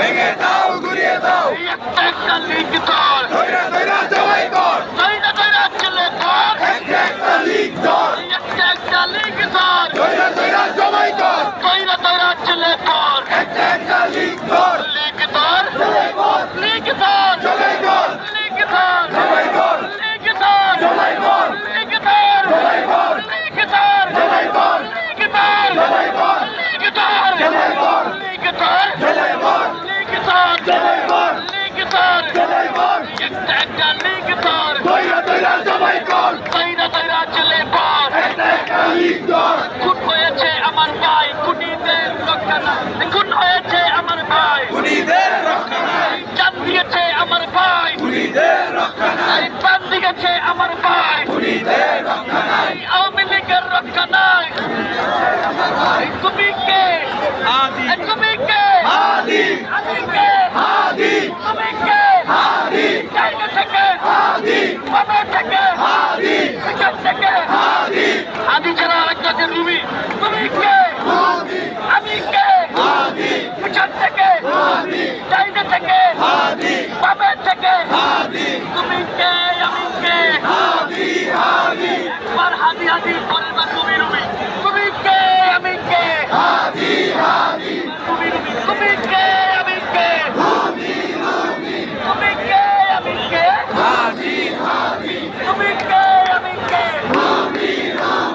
ভেঙে দাও ঘুরিয়ে দাও। একটা লিগ ধর ধৈরা ধৈরা জবাই কর। ধৈরা ধৈরা চলে ধর। একটা একটা লিগ ধর। একটা একটা লিগ ধর। নাই। খুনিদের রক্ষা আমার ভাই। খুনিদের রক্ষা নাই। প্রাণ আমার ভাই। খুনিদের রক্ষা Happy